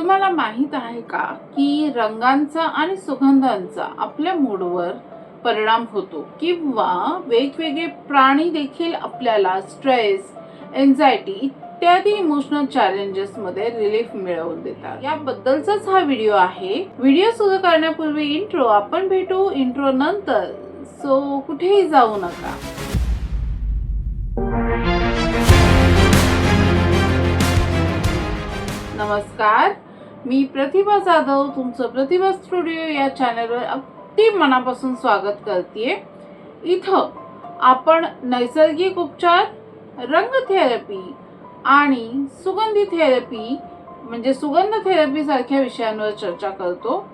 तुम्हाला माहीत आहे का की रंगांचा आणि सुगंधांचा आपल्या मूडवर परिणाम होतो किंवा वेगवेगळे प्राणी देखील आपल्याला स्ट्रेस एन्झायटी इत्यादी इमोशनल चॅलेंजेस मध्ये रिलीफ मिळवून देतात. याबद्दलचाच हा व्हिडिओ आहे. व्हिडिओ सुरू करण्यापूर्वी इंट्रो आपण भेटू. इंट्रो नंतर. सो कुठेही जाऊ नका. नमस्कार. मी प्रतिभा जाधव तुमचं प्रतिभा स्टुडिओ या चॅनलवर अगदी मनापासून स्वागत करते इथं आपण नैसर्गिक उपचार रंग थेरपी आणि सुगंधी थेरपी म्हणजे सुगंध थेरपी सारख्या विषयांवर चर्चा करतो.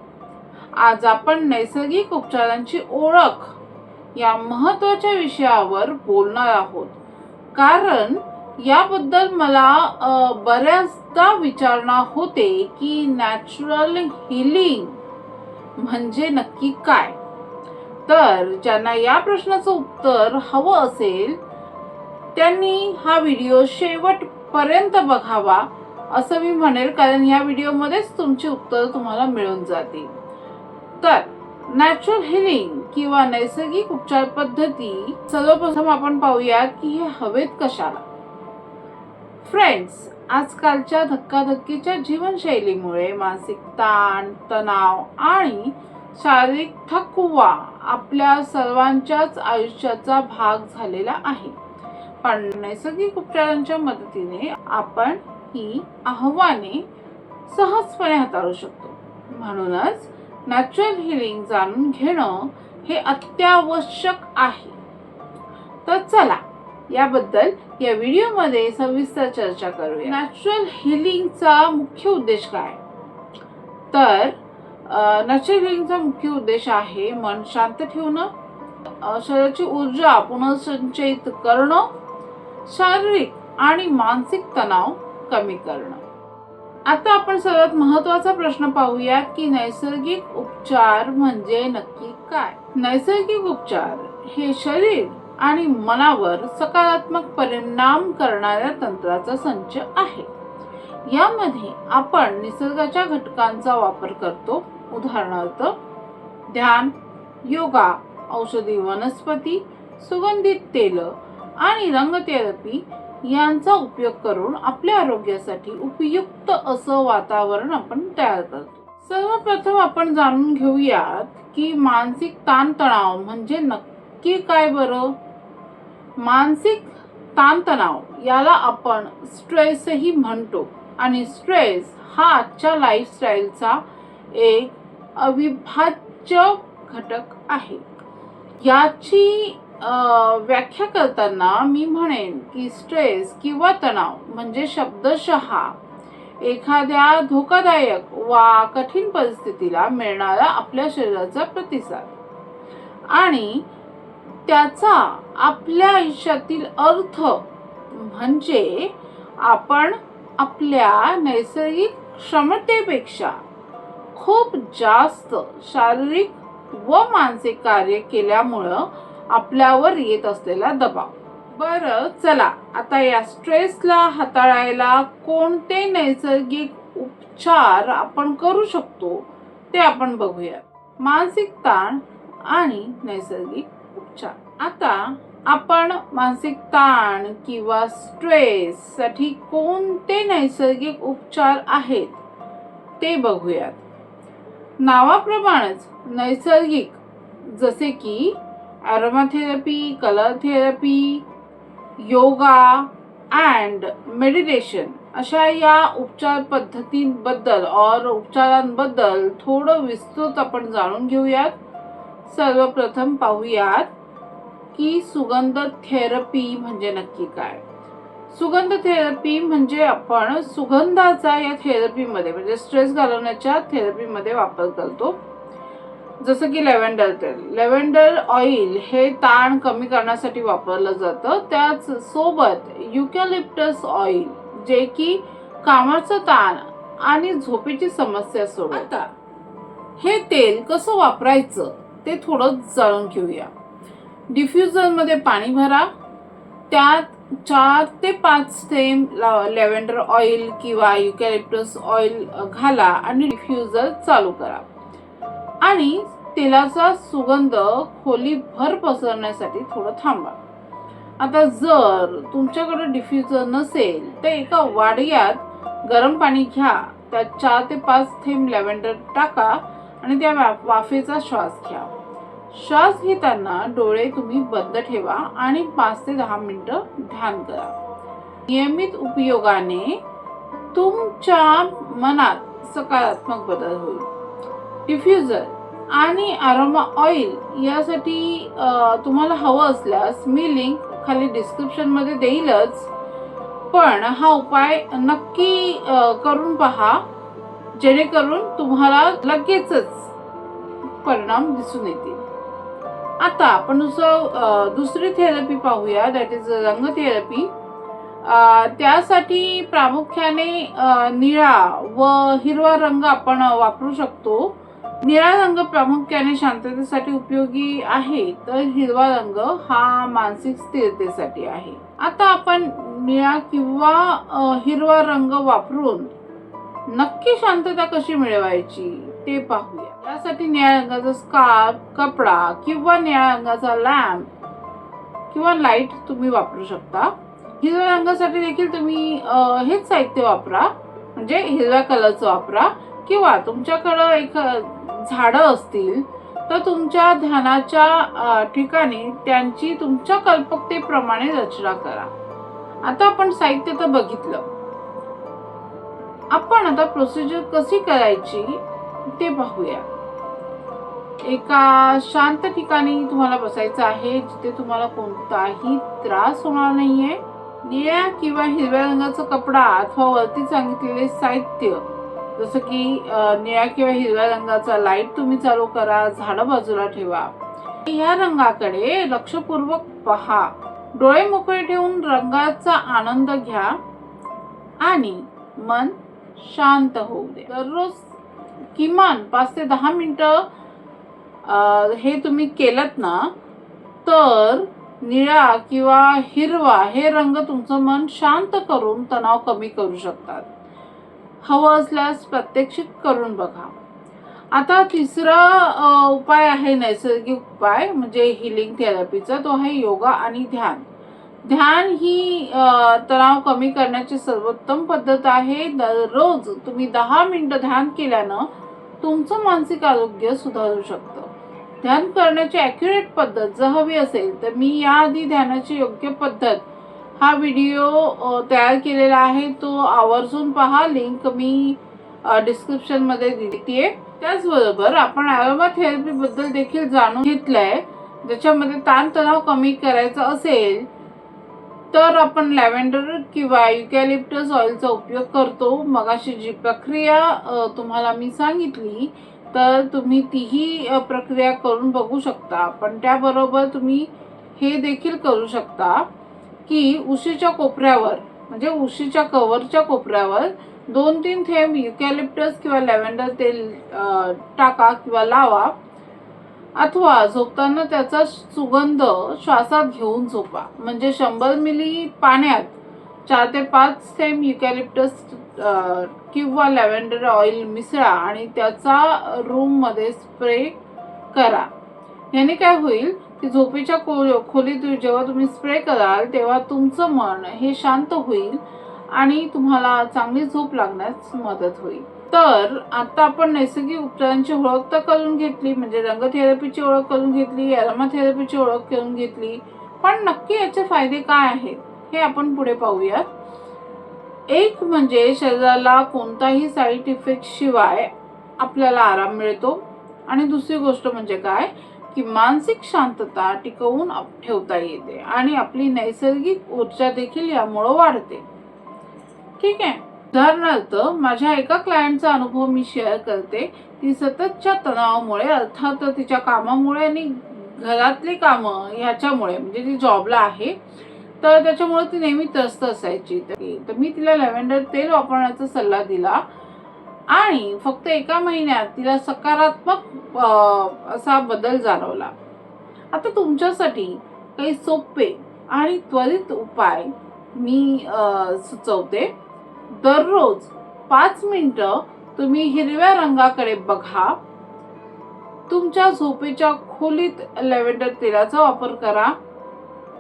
आज आपण नैसर्गिक उपचारांची ओळख या महत्त्वाच्या विषयावर बोलणार आहोत. कारण याबद्दल मला बऱ्याचदा विचारणा होते की नॅचरल हिलिंग म्हणजे नक्की काय? तर ज्यांना या प्रश्नाचं उत्तर हवं असेल त्यांनी हा व्हिडिओ शेवटपर्यंत बघावा असं मी म्हणेल कारण या व्हिडिओमध्येच तुमची उत्तरं तुम्हाला मिळून जातील. तर नॅचरल हिलिंग किंवा नैसर्गिक उपचार पद्धती सर्वप्रथम आपण पाहूयात की हे हवेत कशाला? फ्रेंड्स आजकालच्या धक्काधक्कीच्या जीवनशैलीमुळे मानसिक ताण तणाव आणि शारीरिक थकवा आपल्या सर्वांच्याच आयुष्याचा भाग झालेला आहे. पण नैसर्गिक उपचारांच्या मदतीने आपण ही आव्हाने सहजपणे हाताळू शकतो. म्हणूनच नॅचरल हिलिंग जाणून घेणं हे अत्यावश्यक आहे. तर चला याबद्दल या व्हिडिओमध्ये सविस्तर चर्चा करूया. नॅचरल हिलिंगचा मुख्य उद्देश काय? तर नॅचरल हिलिंगचा मुख्य उद्देश आहे मन शांत ठेवणं शरीराची ऊर्जा पुनर्संचयित करणं शारीरिक आणि मानसिक तणाव कमी करणं. आता आपण सर्वात महत्त्वाचा प्रश्न पाहूया की नैसर्गिक उपचार म्हणजे नक्की काय? नैसर्गिक उपचार हे शरीर आणि मनावर सकारात्मक परिणाम करणाऱ्या तंत्राचा संच आहे. यामध्ये आपण निसर्गाच्या घटकांचा वापर करतो. उदाहरणार्थ ध्यान योगा औषधी वनस्पती सुगंधित तेल आणि रंगथेरपी यांचा उपयोग करून आपल्या आरोग्यासाठी उपयुक्त असं वातावरण आपण तयार करतो. सर्वप्रथम आपण जाणून घेऊयात की मानसिक ताणतणाव म्हणजे नक्की काय बरं? मानसिक ताणतणाव याला आपण स्ट्रेसही म्हणतो. आणि स्ट्रेस हा आजच्या लाईफस्टाईलचा एक अविभाज्य घटक आहे. याची व्याख्या करताना मी म्हणेन की स्ट्रेस किंवा तणाव म्हणजे शब्दशः एखाद्या धोकादायक वा कठीण परिस्थितीला मिळणारा आपल्या शरीराचा प्रतिसाद. आणि त्याचा आपल्या आयुष्यातील अर्थ म्हणजे आपण आपल्या नैसर्गिक क्षमतेपेक्षा खूप जास्त शारीरिक व मानसिक कार्य केल्यामुळं आपल्यावर येत असलेला दबाव. बरं चला आता या स्ट्रेसला हाताळायला कोणते नैसर्गिक उपचार आपण करू शकतो ते आपण बघूया. मानसिक ताण आणि नैसर्गिक उपचार आता आपण मानसिक ताण किंवा स्ट्रेस साठी कोणते नैसर्गिक उपचार आहेत ते बघूयात. नावाप्रमाणेच नैसर्गिक जसे की aromatherapy colour therapy yoga and meditation अशा या उपचार पद्धतींबद्दल और उपचारांबद्दल थोडं विस्तृत आपण जाणून घेऊयात. सर्वप्रथम पाहूयात की सुगंध थेरपी म्हणजे नक्की काय? सुगंध थेरपी म्हणजे आपण सुगंधाचा या थेरपीमध्ये म्हणजे स्ट्रेस घालवण्याच्या थेरपीमध्ये वापर करतो. जसं की लेव्हेंडर तेल. लेव्हेंडर ऑइल हे ताण कमी करण्यासाठी वापरलं जातं. त्याच सोबत युकॅलिप्टस ऑइल जे की कामाचं ताण आणि झोपेची समस्या सोडवतात हे तेल कसं वापरायचं? ते थोडं जळून घेऊया. डिफ्युजरमध्ये पाणी भरा. त्यात चार ते पाच थेंब लॅव्हेंडर ऑइल किंवा युकॅलिप्टस ऑइल घाला आणि डिफ्युजर चालू करा. आणि तेलाचा सुगंध खोलीभर पसरण्यासाठी थोडं थांबा. आता जर तुमच्याकडे डिफ्युजर नसेल तर एका वाडग्यात गरम पाणी घ्या. त्यात चार ते पाच थेंब लॅव्हेंडर टाका. आणि त्या वा- वाफेचा श्वास घ्या. श्वास घेताना डोळे तुम्ही बंद ठेवा आणि पाच ते दहा मिनिटं ध्यान करा. नियमित उपयोगाने तुमच्या मनात सकारात्मक बदल होईल. डिफ्युजर आणि अरोमा ऑइल यासाठी तुम्हाला हवं असल्यास मी लिंक खाली डिस्क्रिप्शनमध्ये देईलच. पण हा उपाय नक्की करून पहा. जेणेकरून तुम्हाला लगेचच परिणाम दिसून येतील. आता आपण दुसरं दुसरी थेरपी पाहूया दॅट इज रंग थेरपी त्यासाठी प्रामुख्याने निळा व हिरवा रंग आपण वापरू शकतो. निळा रंग प्रामुख्याने शांततेसाठी उपयोगी आहे तर हिरवा रंग हा मानसिक स्थिरतेसाठी आहे. आता आपण निळा किंवा हिरवा रंग वापरून नक्की शांतता कशी मिळवायची ते पाहूया. त्यासाठी निळ्या रंगाचा स्कार्फ कपडा किंवा निळ्या रंगाचा लॅम्प किंवा लाइट तुम्ही वापरू शकता. हिरव्या रंगासाठी देखील तुम्ही हेच साहित्य वापरा. म्हणजे हिरव्या कलरचं वापरा. किंवा तुमच्याकडं एक झाडं असतील तर तुमच्या ध्यानाच्या ठिकाणी त्यांची तुमच्या कल्पकतेप्रमाणे रचना करा. आता आपण साहित्य तर बघितलं. आपण आता प्रोसिजर कशी करायची ते पाहूया. एका शांत ठिकाणी तुम्हाला बसायचं आहे जिथे तुम्हाला कोणताही त्रास होणार नाहीये. निळ्या किंवा हिरव्या रंगाचा कपडा अथवा वरती सांगितलेले साहित्य जसं की निळ्या किंवा हिरव्या रंगाचा लाइट तुम्ही चालू करा झाडं बाजूला ठेवा. या रंगाकडे लक्षपूर्वक पहा. डोळे मोकळे ठेवून रंगाचा आनंद घ्या आणि मन शांत होऊ दे. दररोज किमान पाच ते दहा मिनटं हे तुम्ही केलं ना तर निळा किंवा हिरवा हे रंग तुमचं मन शांत करून तणाव कमी करू शकतात. हवं असल्यास प्रत्यक्षित करून बघा. आता तिसरा उपाय आहे नैसर्गिक उपाय म्हणजे हिलिंग थेरपीचा तो आहे योगा आणि ध्यान. ध्यान ही तणाव कमी करण्याची सर्वोत्तम पद्धत आहे. दररोज तुम्ही दहा मिनटं ध्यान केल्यानं तुमचं मानसिक आरोग्य सुधारू शकतं. ध्यान करण्याची ॲक्युरेट पद्धत जर हवी असेल तर मी याआधी ध्यानाची योग्य पद्धत हा व्हिडिओ तयार केलेला आहे. तो आवर्जून पहा. लिंक मी डिस्क्रिप्शनमध्ये देते त्याचबरोबर आपण ॲरोमा थेरपीबद्दल देखील जाणून घेतलंय. ज्याच्यामध्ये ताणतणाव कमी करायचा असेल तर आपण लॅव्हेंडर किंवा युकॅलिप्टस ऑइलचा उपयोग करतो. मगाशी जी प्रक्रिया तुम्हाला मी सांगितली तर तुम्ही तीही प्रक्रिया करून बघू शकता. पण त्याबरोबर तुम्ही हे देखील करू शकता की उशीच्या कोपऱ्यावर म्हणजे उशीच्या कवरच्या कोपऱ्यावर दोन तीन थेंब युकॅलिप्टस किंवा लॅव्हेंडर तेल टाका किंवा लावा. अथवा झोपताना त्याचा सुगंध श्वासात घेऊन झोपा. म्हणजे शंभर मिली पाण्यात चार ते पाच सेम युकॅलिप्टस किंवा लॅव्हेंडर ऑइल मिसळा आणि त्याचा रूममध्ये स्प्रे करा. याने काय होईल? की झोपेच्या खो खोलीत जेव्हा तुम्ही स्प्रे कराल तेव्हा तुमचं मन हे शांत होईल आणि तुम्हाला चांगली झोप लागण्यास मदत होईल. तर आता आपण नैसर्गिक उपचारांची ओळख तर करून घेतली म्हणजे रंगथेरपीची ओळख करून घेतली अरोमा थेरपीची ओळख करून घेतली. पण नक्की याचे फायदे काय आहेत हे आपण पुढे पाहूयात. एक म्हणजे शरीराला कोणताही साईड इफेक्ट शिवाय आपल्याला आराम मिळतो. आणि दुसरी गोष्ट म्हणजे काय की मानसिक शांतता टिकवून ठेवता येते आणि आपली नैसर्गिक ऊर्जा देखील यामुळं वाढते. ठीक आहे? उदाहरणार्थ माझ्या एका क्लायंटचा अनुभव मी शेअर करते. ती सततच्या तणावामुळे अर्थात तिच्या कामामुळे आणि घरातली कामं ह्याच्यामुळे म्हणजे ती जॉबला आहे तर त्याच्यामुळे ती नेहमी त्रस्त असायची. तर मी तिला लॅव्हेंडर तेल वापरण्याचा सल्ला दिला आणि फक्त एका महिन्यात तिला सकारात्मक असा बदल जाणवला. आता तुमच्यासाठी काही सोपे आणि त्वरित उपाय मी सुचवते. दररोज पाच मिनटं तुम्ही हिरव्या रंगाकडे बघा. तुमच्या झोपेच्या खोलीत लॅव्हेंडर तेलाचा वापर करा.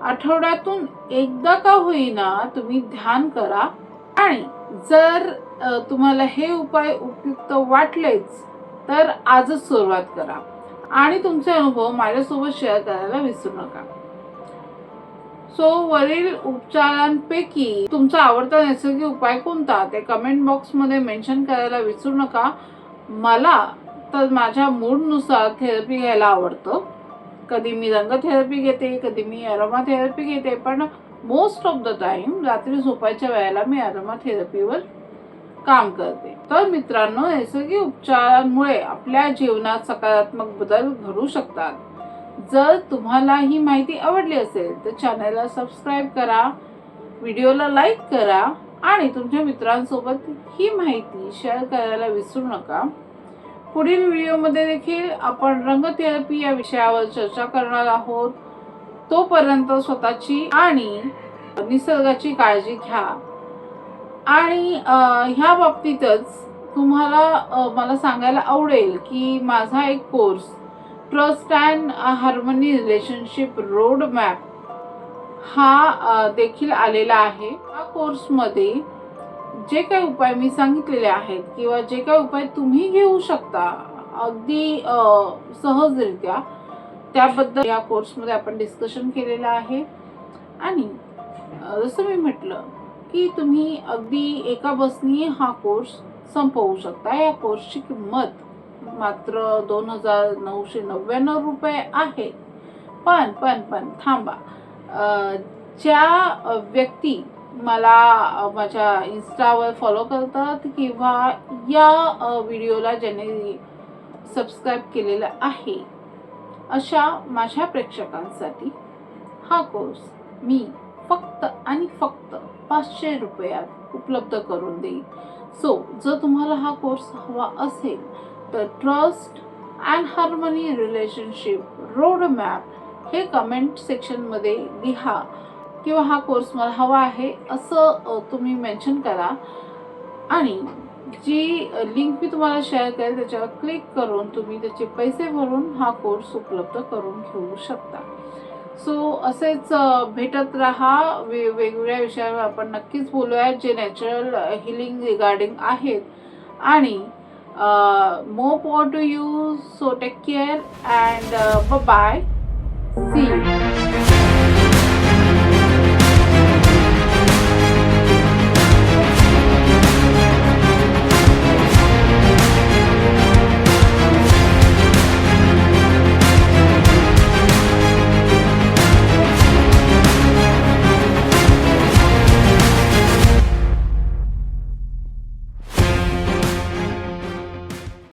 आठवड्यातून एकदा का होईना तुम्ही ध्यान करा. आणि जर तुम्हाला हे उपाय उपयुक्त वाटलेच तर आजच सुरुवात करा. आणि तुमचे अनुभव माझ्यासोबत शेअर करायला विसरू नका. सो वरील उपचारांपैकी तुमचा आवडता नैसर्गिक उपाय कोणता? ते कमेंट बॉक्समध्ये मेन्शन करायला विसरू नका. मला तर माझ्या मूडनुसार थेरपी घ्यायला आवडतं. कधी मी रंग थेरपी घेते कधी मी अरोमा थेरपी घेते पण मोस्ट ऑफ द टाइम रात्री झोपायच्या वेळेला मी अरोमा थेरपीवर काम करते. तर मित्रांनो नैसर्गिक उपचारांमुळे आपल्या जीवनात सकारात्मक बदल घडू शकतात. जर तुम्हाला ही माहिती आवडली असेल तर चॅनलला सबस्क्राईब करा व्हिडिओला लाईक करा आणि तुमच्या मित्रांसोबत ही माहिती शेअर करायला विसरू नका. पुढील व्हिडिओमध्ये देखील आपण रंगथेरपी या विषयावर चर्चा करणार आहोत. तोपर्यंत स्वतःची आणि निसर्गाची काळजी घ्या. आणि ह्या बाबतीतच तुम्हाला मला सांगायला आवडेल की माझा एक course trust and harmony relationship road map हा uh, देखील आलेला आहे. या कोर्समध्ये जे काही उपाय मी सांगितलेले आहेत किंवा जे काही उपाय तुम्ही घेऊ शकता अगदी uh, सहजरित्या त्याबद्दल या कोर्समध्ये आपण डिस्कशन केलेलं आहे. आणि uh, जसं मी म्हटलं की तुम्ही अगदी एका बसनी हा कोर्स संपवू शकता. या कोर्सची किंमत मात्र दोन हजार नऊशे नव्याण्णव रुपये आहे. पण पण पण थांबा. ज्या व्यक्ती मला माझ्या इन्स्टावर फॉलो करतात किंवा या व्हिडिओला ज्याने सबस्क्राईब केलेलं आहे अशा माझ्या प्रेक्षकांसाठी हा कोर्स मी फक्त आणि फक्त पाचशे रुपयात उपलब्ध करून देईन. सो जर तुम्हाला हा कोर्स हवा असेल तर trust and harmony relationship road map हे कमेंट सेक्शनमध्ये लिहा. किंवा हा कोर्स मला हवा आहे असं तुम्ही मेन्शन करा. आणि जी लिंक मी तुम्हाला शेअर करेल त्याच्यावर क्लिक करून तुम्ही त्याचे पैसे भरून हा कोर्स उपलब्ध करून घेऊ शकता. सो असेच भेटत राहा. वे वेगवेगळ्या विषयावर आपण नक्कीच बोलूया जे नॅचरल हिलिंग रिगार्डिंग आहेत. आणि more power to you so take care and uh, bye bye see you